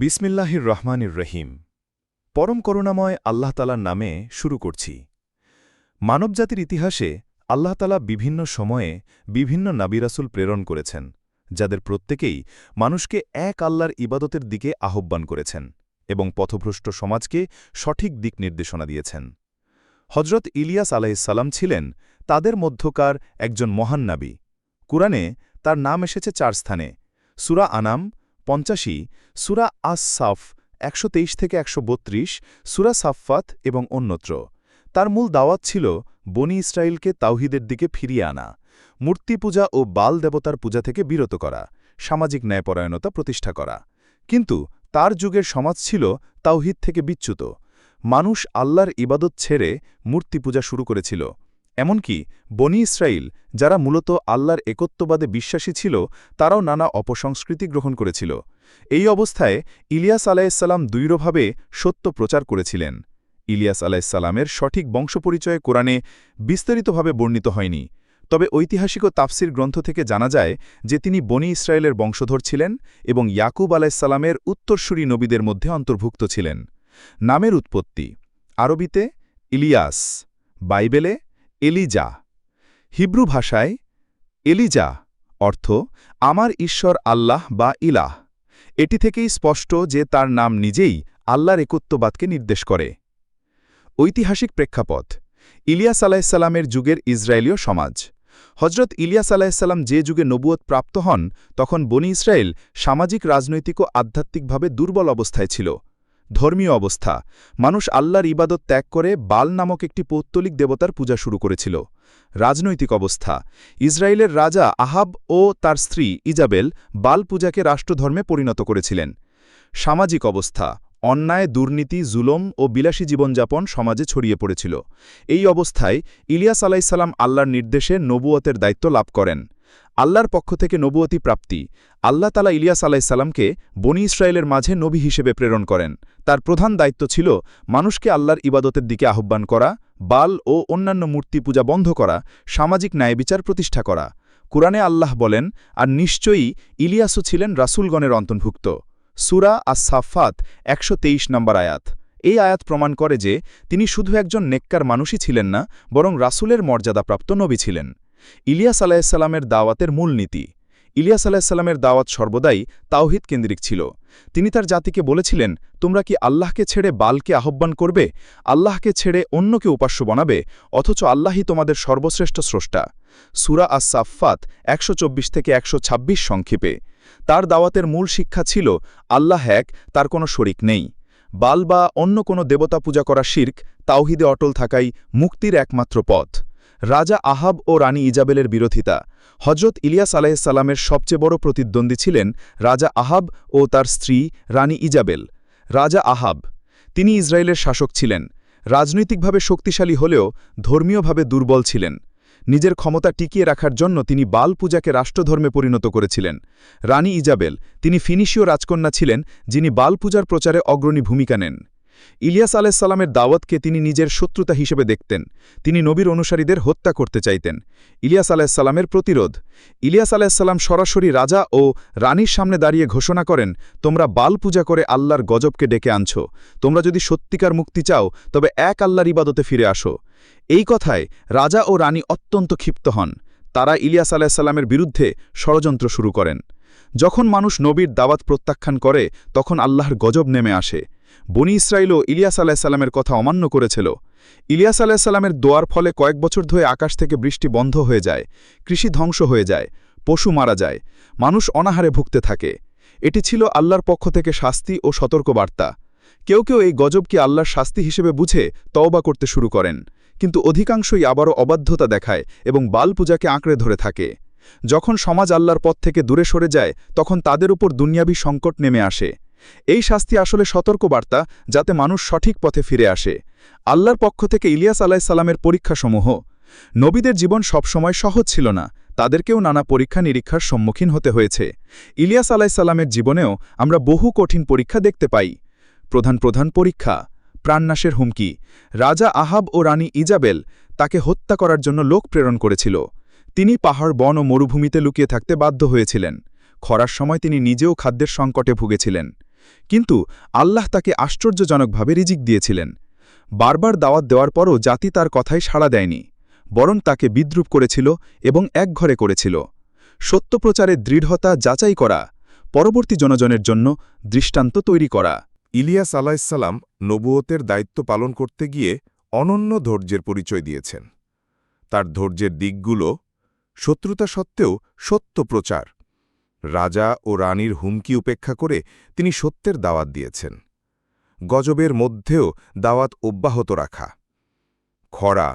বিসমিল্লাহির রহমানির রহিম। পরম করুণাময় আল্লাহতালার নামে শুরু করছি। মানবজাতির ইতিহাসে আল্লাহতালা বিভিন্ন সময়ে বিভিন্ন নাবিরাসুল প্রেরণ করেছেন, যাদের প্রত্যেকেই মানুষকে এক আল্লাহর ইবাদতের দিকে আহ্বান করেছেন এবং পথভ্রষ্ট সমাজকে সঠিক দিক নির্দেশনা দিয়েছেন। হজরত ইলিয়াস আলাইসাল্লাম ছিলেন তাদের মধ্যকার একজন মহান নাবী। কুরআনে তার নাম এসেছে চার স্থানে, সুরা আনাম পঞ্চাশি সুরা আস সাফ একশো তেইশ থেকে একশো সুরা সাফফাত এবং অন্যত্র। তার মূল দাওয়াত ছিল বনি ইসরায়েলকে তাওহিদের দিকে ফিরিয়ে আনা, মূর্তি পূজা ও বাল দেবতার পূজা থেকে বিরত করা, সামাজিক ন্যায়পরায়ণতা প্রতিষ্ঠা করা। কিন্তু তার যুগের সমাজ ছিল তাওহিদ থেকে বিচ্যুত। মানুষ আল্লাহর ইবাদত ছেড়ে মূর্তি পূজা শুরু করেছিল। এমনকি বনি ইসরায়েল যারা মূলত আল্লাহর একত্ববাদে বিশ্বাসী ছিল, তারাও নানা অপসংস্কৃতি গ্রহণ করেছিল। এই অবস্থায় ইলিয়াস আলাইসাল্লাম দৃঢ়ভাবে সত্য প্রচার করেছিলেন। ইলিয়াস আলাইসাল্লামের সঠিক বংশপরিচয়ে কোরআনে বিস্তারিতভাবে বর্ণিত হয়নি। তবে ঐতিহাসিক ও তাফসির গ্রন্থ থেকে জানা যায় যে তিনি বনি ইসরায়েলের বংশধর ছিলেন এবং ইয়াকুব আলাইসাল্লামের উত্তরসূরি নবীদের মধ্যে অন্তর্ভুক্ত ছিলেন। নামের উৎপত্তি, আরবিতে ইলিয়াস, বাইবেলে এলিজা। হিব্রু ভাষায় এলিজা অর্থ আমার ঈশ্বর আল্লাহ বা ইলাহ। এটি থেকেই স্পষ্ট যে তার নাম নিজেই আল্লাহর একত্ববাদকে নির্দেশ করে। ঐতিহাসিক প্রেক্ষাপট, ইলিয়াস আলাহিসাল্লামের যুগের ইসরায়েলীয় সমাজ। হজরত ইলিয়াস আলাহিসাল্লাম যে যুগে নবুয়ত প্রাপ্ত হন, তখন বনি ইসরায়েল সামাজিক, রাজনৈতিক ও আধ্যাত্মিকভাবে দুর্বল অবস্থায় ছিল। ধর্মীয় অবস্থা। মানুষ আল্লাহর ইবাদত ত্যাগ করে বাল নামক একটি পৌত্তলিক দেবতার পূজা শুরু করেছিল। রাজনৈতিক অবস্থা। ইসরায়েলের রাজা আহাব ও তার স্ত্রী ইজাবেল বাল পূজাকে রাষ্ট্রধর্মে পরিণত করেছিলেন। সামাজিক অবস্থা। অন্যায়, দুর্নীতি, জুলম ও বিলাসী জীবনযাপন সমাজে ছড়িয়ে পড়েছিল। এই অবস্থায় ইলিয়াস আলাইসাল্লাম আল্লাহর নির্দেশে নবুয়তের দায়িত্ব লাভ করেন। আল্লাহর পক্ষ থেকে নবুয়তি প্রাপ্তি। আল্লাহ তালা ইলিয়াস আলাইসাল্লামকে বনি ইসরায়েলের মাঝে নবী হিসেবে প্রেরণ করেন। তার প্রধান দায়িত্ব ছিল মানুষকে আল্লাহর ইবাদতের দিকে আহ্বান করা, বাল ও অন্যান্য মূর্তি পূজা বন্ধ করা, সামাজিক ন্যায়বিচার প্রতিষ্ঠা করা। কুরআনে আল্লাহ বলেন, আর নিশ্চয়ই ইলিয়াসও ছিলেন রাসুলগণের অন্তর্ভুক্ত। সুরা আস সাফাত একশো নম্বর আয়াত। এই আয়াত প্রমাণ করে যে তিনি শুধু একজন নেককার মানুষই ছিলেন না, বরং রাসুলের মর্যাদাপ্রাপ্ত নবী ছিলেন। ইলিয়াস আলাহিসাল্লামের দাওয়াতের মূলনীতি ইলিয়াস আলাহিসাল্লামের দাওয়াত সর্বদাই তাওহিদ কেন্দ্রিক ছিল। তিনি তার জাতিকে বলেছিলেন, তোমরা কি আল্লাহকে ছেড়ে বালকে আহ্বান করবে? আল্লাহকে ছেড়ে অন্যকে উপাস্য বানাবে? অথচ আল্লাহই তোমাদের সর্বশ্রেষ্ঠ স্রষ্টা। সুরা আস সাফাত একশো থেকে একশো সংক্ষেপে। তার দাওয়াতের মূল শিক্ষা ছিল, আল্লাহ এক, তার কোনো শরিক নেই। বাল বা অন্য কোনো দেবতা পূজা করা শির্ক, তাওহিদে অটল থাকাই মুক্তির একমাত্র পথ। রাজা আহাব ও রানী ইজাবেলের বিরোধিতা। হজরত ইলিয়াস আলাইসাল্লামের সবচেয়ে বড় প্রতিদ্বন্দ্বী ছিলেন রাজা আহাব ও তার স্ত্রী রানী ইজাবেল। রাজা আহাব, তিনি ইসরায়েলের শাসক ছিলেন। রাজনৈতিকভাবে শক্তিশালী হলেও ধর্মীয়ভাবে দুর্বল ছিলেন। নিজের ক্ষমতা টিকিয়ে রাখার জন্য তিনি বাল পূজাকে রাষ্ট্রধর্মে পরিণত করেছিলেন। রানী ইজাবেল, তিনি ফিনিশীয় রাজকন্যা ছিলেন যিনি বাল পূজার প্রচারে অগ্রণী ভূমিকা নেন। ইলিয়াস আলাইসাল্লামের দাওয়াতকে তিনি নিজের শত্রুতা হিসেবে দেখতেন। তিনি নবীর অনুসারীদের হত্যা করতে চাইতেন। ইলিয়াস আলাইসাল্লামের প্রতিরোধ। ইলিয়াস আলাইসাল্লাম সরাসরি রাজা ও রানীর সামনে দাঁড়িয়ে ঘোষণা করেন, তোমরা বাল পূজা করে আল্লাহর গজবকে ডেকে আনছ। তোমরা যদি সত্যিকার মুক্তি চাও, তবে এক আল্লাহর ইবাদতে ফিরে আসো। এই কথায় রাজা ও রানী অত্যন্ত ক্ষিপ্ত হন। তারা ইলিয়াস আলাহিসাল্লামের বিরুদ্ধে ষড়যন্ত্র শুরু করেন। যখন মানুষ নবীর দাওয়াত প্রত্যাখ্যান করে, তখন আল্লাহর গজব নেমে আসে। বনি ইসরায়েলও ইলিয়াস আলাহিসাল্লামের কথা অমান্য করেছিল। ইলিয়াস আলাহিসাল্লামের দোয়ার ফলে কয়েক বছর ধরে আকাশ থেকে বৃষ্টি বন্ধ হয়ে যায়, কৃষি ধ্বংস হয়ে যায়, পশু মারা যায়, মানুষ অনাহারে ভুগতে থাকে। এটি ছিল আল্লাহর পক্ষ থেকে শাস্তি ও সতর্কবার্তা। কেউ কেউ এই গজবকে আল্লাহর শাস্তি হিসেবে বুঝে তওবা করতে শুরু করেন, কিন্তু অধিকাংশই আবারও অবাধ্যতা দেখায় এবং বাল পূজাকে আঁকড়ে ধরে থাকে। যখন সমাজ আল্লাহর পথ থেকে দূরে সরে যায়, তখন তাদের উপর দুনিয়াবী সংকট নেমে আসে। এই শাস্তি আসলে সতর্কবার্তা যাতে মানুষ সঠিক পথে ফিরে আসে। আল্লাহর পক্ষ থেকে ইলিয়াস আলাইসাল্লামের পরীক্ষাসমূহ। নবীদের জীবন সবসময় সহজ ছিল না, তাদেরকেও নানা পরীক্ষা নিরীক্ষার সম্মুখীন হতে হয়েছে। ইলিয়াস আলাইসাল্লামের জীবনেও আমরা বহু কঠিন পরীক্ষা দেখতে পাই। প্রধান প্রধান পরীক্ষা, প্রাণনাশের হুমকি, রাজা আহাব ও রানী ইজাবেল তাকে হত্যা করার জন্য লোক প্রেরণ করেছিল। তিনি পাহাড়, বন ও মরুভূমিতে লুকিয়ে থাকতে বাধ্য হয়েছিলেন। খরার সময় তিনি নিজেও খাদ্যের সংকটে ভুগেছিলেন। কিন্তু আল্লাহ তাকে আশ্চর্যজনকভাবে রিজিক দিয়েছিলেন। বারবার দাওয়াত দেওয়ার পরও জাতি তার কথায় সাড়া দেয়নি, বরং তাকে বিদ্রুপ করেছিল এবং একঘরে করেছিল। সত্যপ্রচারের দৃঢ়তা যাচাই করা, পরবর্তী জনজনের জন্য দৃষ্টান্ত তৈরি করা। ইলিয়াস আলাইসাল্লাম নবুয়তের দায়িত্ব পালন করতে গিয়ে অনন্য ধৈর্যের পরিচয় দিয়েছেন। তার ধৈর্যের দিকগুলো শত্রুতা সত্ত্বেও সত্য প্রচার। রাজা ও রানীর হুমকি উপেক্ষা করে তিনি সত্যের দাওয়াত দিয়েছেন। গজবের মধ্যেও দাওয়াত অব্যাহত রাখা। খরা,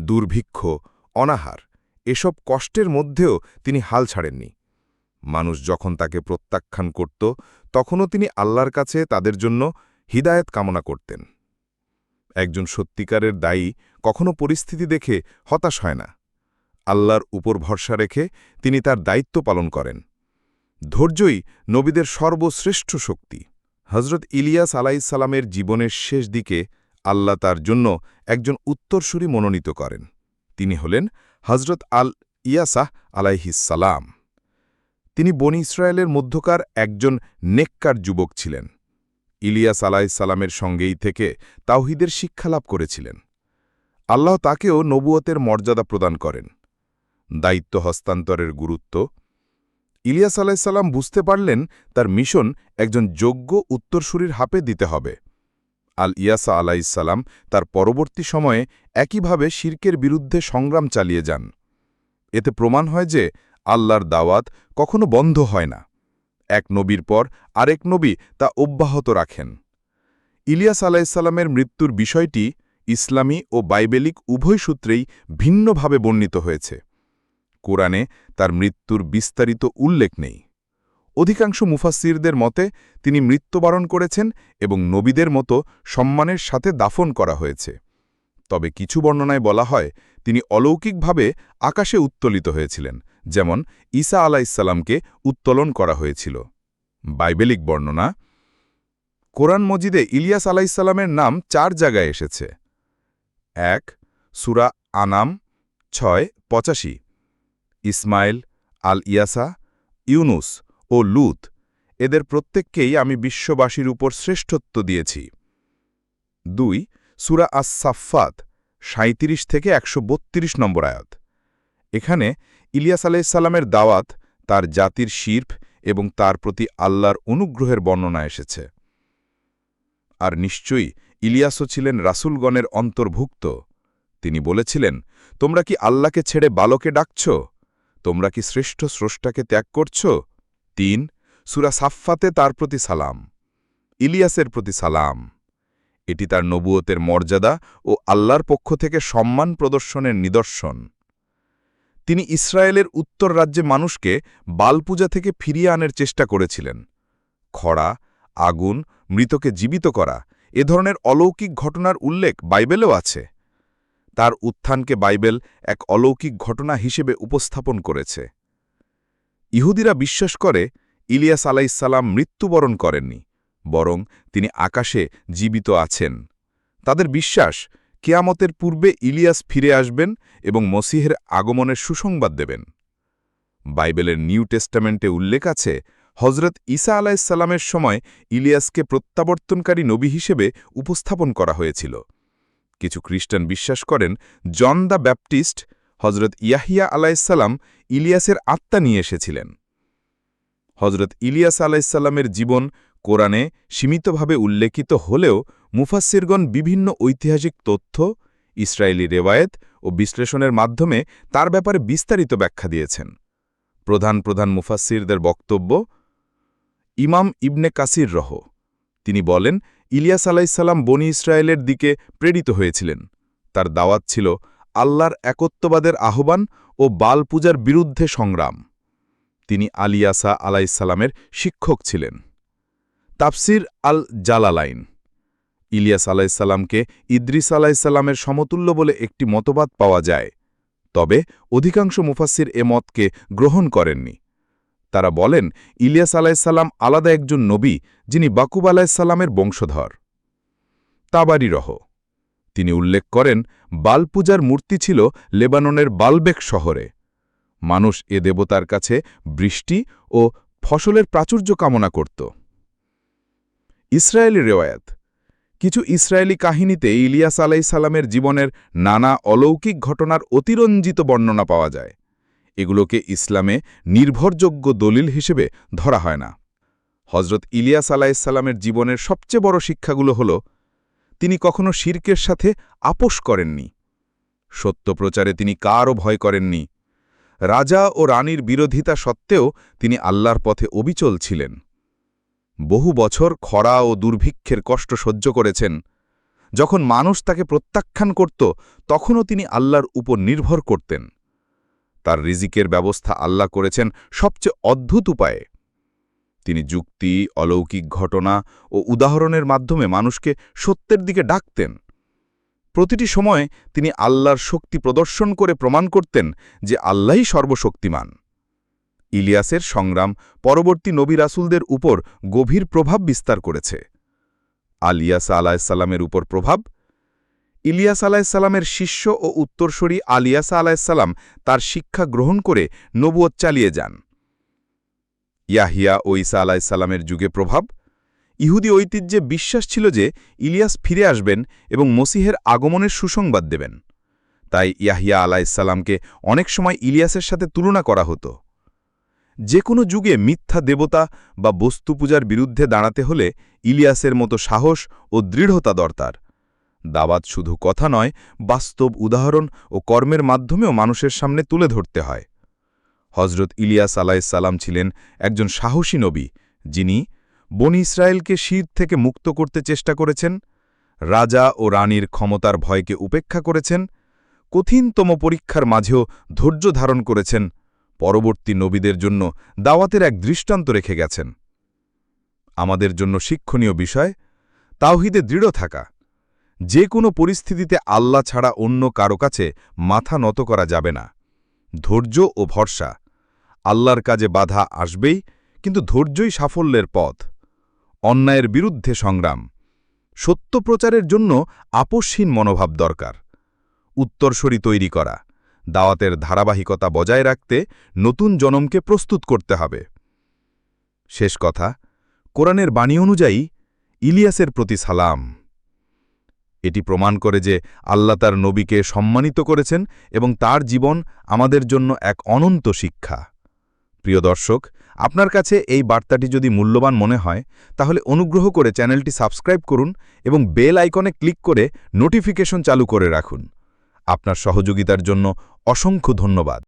দুর্ভিক্ষ, অনাহার এসব কষ্টের মধ্যেও তিনি হাল ছাড়েননি। মানুষ যখন তাকে প্রত্যাখ্যান করত, তখনও তিনি আল্লাহর কাছে তাদের জন্য হিদায়ত কামনা করতেন। একজন সত্যিকারের দায়ী কখনো পরিস্থিতি দেখে হতাশ হয় না। আল্লাহর উপর ভরসা রেখে তিনি তার দায়িত্ব পালন করেন। ধৈর্যই নবীদের সর্বশ্রেষ্ঠ শক্তি। হজরত ইলিয়াস আলাইসালামের জীবনের শেষ দিকে আল্লাহ তার জন্য একজন উত্তরসূরি মনোনীত করেন। তিনি হলেন হজরত আল ইয়াসাহ আলাইহিসালাম তিনি বনি ইসরায়েলের মধ্যকার একজন নেককার যুবক ছিলেন। ইলিয়াস আলাইসালামের সঙ্গেই থেকে তাওহিদের শিক্ষালাভ করেছিলেন। আল্লাহ তাকেও নবুয়তের মর্যাদা প্রদান করেন। দায়িত্ব হস্তান্তরের গুরুত্ব ইলিয়াস আলাইসাল্লাম বুঝতে পারলেন তার মিশন একজন যোগ্য উত্তরসূরির হাপে দিতে হবে। আল ইয়াসা আলাইসাল্লাম তার পরবর্তী সময়ে একইভাবে শির্কের বিরুদ্ধে সংগ্রাম চালিয়ে যান। এতে প্রমাণ হয় যে আল্লাহর দাওয়াত কখনো বন্ধ হয় না। এক নবীর পর আরেক নবী তা অব্যাহত রাখেন। ইলিয়াস আলাইসাল্লামের মৃত্যুর বিষয়টি ইসলামী ও বাইবেলিক উভয় সূত্রেই ভিন্নভাবে বর্ণিত হয়েছে। কোরআনে তার মৃত্যুর বিস্তারিত উল্লেখ নেই। অধিকাংশ মুফাসিরদের মতে, তিনি মৃত্যুবরণ করেছেন এবং নবীদের মতো সম্মানের সাথে দাফন করা হয়েছে। তবে কিছু বর্ণনায় বলা হয়, তিনি অলৌকিকভাবে আকাশে উত্তোলিত হয়েছিলেন, যেমন ঈসা আলাইসাল্লামকে উত্তোলন করা হয়েছিল। বাইবেলিক বর্ণনা, কোরআন মজিদে ইলিয়াস আলাইসাল্লামের নাম চার জায়গায় এসেছে। এক, সুরা আনাম, ছয়, পঁচাশি। ইসমাইল আল ইয়াসা ইউনুস ও লুত। এদের প্রত্যেককেই আমি বিশ্ববাসীর উপর শ্রেষ্ঠত্ব দিয়েছি। দুই, সুরা আস সাফাত সাঁত্রিশ থেকে একশো বত্রিশ নম্বর আয়াত। এখানে ইলিয়াস আলাইসাল্লামের দাওয়াত তার জাতির শির্প এবং তার প্রতি আল্লাহর অনুগ্রহের বর্ণনা এসেছে। আর নিশ্চয়ই ইলিয়াসও ছিলেন রাসুলগণের অন্তর্ভুক্ত। তিনি বলেছিলেন, তোমরা কি আল্লাহকে ছেড়ে বালকে ডাকছ? তোমরা কি শ্রেষ্ঠ স্রষ্টাকে ত্যাগ করছ? তিন, সুরা সাফফাতে তার প্রতি সালাম। ইলিয়াসের প্রতি সালাম। এটি তার নবুয়তের মর্যাদা ও আল্লাহর পক্ষ থেকে সম্মান প্রদর্শনের নিদর্শন। তিনি ইসরায়েলের উত্তর রাজ্যে মানুষকে বালপূজা থেকে ফিরিয়ে আনার চেষ্টা করেছিলেন। খরা, আগুন, মৃতকে জীবিত করা, এ ধরনের অলৌকিক ঘটনার উল্লেখ বাইবেলেও আছে। তার উত্থানকে বাইবেল এক অলৌকিক ঘটনা হিসেবে উপস্থাপন করেছে। ইহুদিরা বিশ্বাস করে ইলিয়াস আলাইসাল্লাম মৃত্যুবরণ করেননি, বরং তিনি আকাশে জীবিত আছেন। তাদের বিশ্বাস, কেয়ামতের পূর্বে ইলিয়াস ফিরে আসবেন এবং মসিহের আগমনের সুসংবাদ দেবেন। বাইবেলের নিউ টেস্টামেন্টে উল্লেখ আছে হজরত ঈসা আলাইসাল্লামের সময় ইলিয়াসকে প্রত্যাবর্তনকারী নবী হিসেবে উপস্থাপন করা হয়েছিল। কিছু খ্রিস্টান বিশ্বাস করেন, জন দ্য ব্যাপটিস্ট হজরত ইয়াহিয়া আলাইসাল্লাম ইলিয়াসের আত্মা নিয়ে এসেছিলেন। হজরত ইলিয়াস আলাইসাল্লামের জীবন কোরআনে সীমিতভাবে উল্লেখিত হলেও মুফাসিরগণ বিভিন্ন ঐতিহাসিক তথ্য ইসরায়েলি রেওয়ায়েত ও বিশ্লেষণের মাধ্যমে তার ব্যাপারে বিস্তারিত ব্যাখ্যা দিয়েছেন। প্রধান প্রধান মুফাসিরদের বক্তব্য, ইমাম ইবনে কাসির রহ। তিনি বলেন, ইলিয়াস আলাইসাল্লাম বনি ইসরায়েলের দিকে প্রেরিত হয়েছিলেন। তার দাওয়াত ছিল আল্লাহর একত্ববাদের আহ্বান ও বাল পূজার বিরুদ্ধে সংগ্রাম। তিনি আলিয়াসা আলাইসাল্লামের শিক্ষক ছিলেন। তাফসির আল জালালাইন। ইলিয়াস আলাইসাল্লামকে ইদ্রিস আলাইসাল্লামের সমতুল্য বলে একটি মতবাদ পাওয়া যায়। তবে অধিকাংশ মুফাসির এ মতকে গ্রহণ করেননি। তারা বলেন, ইলিয়াস আলাইসাল্লাম আলাদা একজন নবী, যিনি বাকুব আলাইসাল্লামের বংশধর। তাবারি রহ। তিনি উল্লেখ করেন বালপূজার মূর্তি ছিল লেবাননের বালবেক শহরে। মানুষ এ দেবতার কাছে বৃষ্টি ও ফসলের প্রাচুর্য কামনা করত। ইসরায়েলি রেওয়ায়াত। কিছু ইসরায়েলি কাহিনীতে ইলিয়াস আলাইসাল্লামের জীবনের নানা অলৌকিক ঘটনার অতিরঞ্জিত বর্ণনা পাওয়া যায়। এগুলোকে ইসলামে নির্ভরযোগ্য দলিল হিসেবে ধরা হয় না। হজরত ইলিয়াস আলাইসাল্লামের জীবনের সবচেয়ে বড় শিক্ষাগুলো হল, তিনি কখনো শির্কের সাথে আপোষ করেননি। সত্য প্রচারে তিনি কারও ভয় করেননি। রাজা ও রানীর বিরোধিতা সত্ত্বেও তিনি আল্লাহর পথে অবিচল ছিলেন। বহু বছর খরা ও দুর্ভিক্ষের কষ্ট সহ্য করেছেন। যখন মানুষ তাকে প্রত্যাখ্যান করত, তখনও তিনি আল্লাহর উপর নির্ভর করতেন। তার রিজিকের ব্যবস্থা আল্লাহ করেছেন সবচেয়ে অদ্ভুত উপায়ে। তিনি যুক্তি, অলৌকিক ঘটনা ও উদাহরণের মাধ্যমে মানুষকে সত্যের দিকে ডাকতেন। প্রতিটি সময়ে তিনি আল্লাহর শক্তি প্রদর্শন করে প্রমাণ করতেন যে আল্লাহই সর্বশক্তিমান। ইলিয়াসের সংগ্রাম পরবর্তী নবী রাসুলদের উপর গভীর প্রভাব বিস্তার করেছে। আলিয়াস আলাহিসাল্লামের উপর প্রভাব ইলিয়াস আলাহিসাল্লামের শিষ্য ও উত্তরসূরি আলিয়াস আলাহিসাল্লাম তার শিক্ষা গ্রহণ করে নবুয়ত চালিয়ে যান। ইয়াহিয়া ও ঈসা আলাহিসাল্লামের যুগে প্রভাব। ইহুদি ঐতিহ্যে বিশ্বাস ছিল যে ইলিয়াস ফিরে আসবেন এবং মসিহের আগমনের সুসংবাদ দেবেন। তাই ইয়াহিয়া আলাহিসাল্লামকে অনেক সময় ইলিয়াসের সাথে তুলনা করা হতো। যে কোনো যুগে মিথ্যা দেবতা বা বস্তু পূজার বিরুদ্ধে দাঁড়াতে হলে ইলিয়াসের মতো সাহস ও দৃঢ়তা দরকার। দাওয়াত শুধু কথা নয়, বাস্তব উদাহরণ ও কর্মের মাধ্যমেও মানুষের সামনে তুলে ধরতে হয়। হজরত ইলিয়াস আলাইসাল্লাম ছিলেন একজন সাহসী নবী, যিনি বনি ইসরায়েলকে শীত থেকে মুক্ত করতে চেষ্টা করেছেন, রাজা ও রানীর ক্ষমতার ভয়কে উপেক্ষা করেছেন, কঠিনতম পরীক্ষার মাঝেও ধৈর্য ধারণ করেছেন, পরবর্তী নবীদের জন্য দাওয়াতের এক দৃষ্টান্ত রেখে গেছেন। আমাদের জন্য শিক্ষণীয় বিষয়, তাওহিদে দৃঢ় থাকা। যে কোনো পরিস্থিতিতে আল্লাহ ছাড়া অন্য কারও কাছে মাথা নত করা যাবে না। ধৈর্য ও ভরসা। আল্লাহর কাজে বাধা আসবেই, কিন্তু ধৈর্যই সাফল্যের পথ। অন্যায়ের বিরুদ্ধে সংগ্রাম। সত্য প্রচারের জন্য আপোষহীন মনোভাব দরকার। উত্তরসরি তৈরি করা। দাওয়াতের ধারাবাহিকতা বজায় রাখতে নতুন জনমকে প্রস্তুত করতে হবে। শেষ কথা, কোরআনের বাণী অনুযায়ী ইলিয়াসের প্রতি সালাম। এটি প্রমাণ করে যে আল্লাহ তার নবীকে সম্মানিত করেছেন এবং তার জীবন আমাদের জন্য এক অনন্ত শিক্ষা। প্রিয় দর্শক, আপনার কাছে এই বার্তাটি যদি মূল্যবান মনে হয়, তাহলে অনুগ্রহ করে চ্যানেলটি সাবস্ক্রাইব করুন এবং বেল আইকনে ক্লিক করে নোটিফিকেশন চালু করে রাখুন। আপনার সহযোগিতার জন্য অসংখ্য ধন্যবাদ।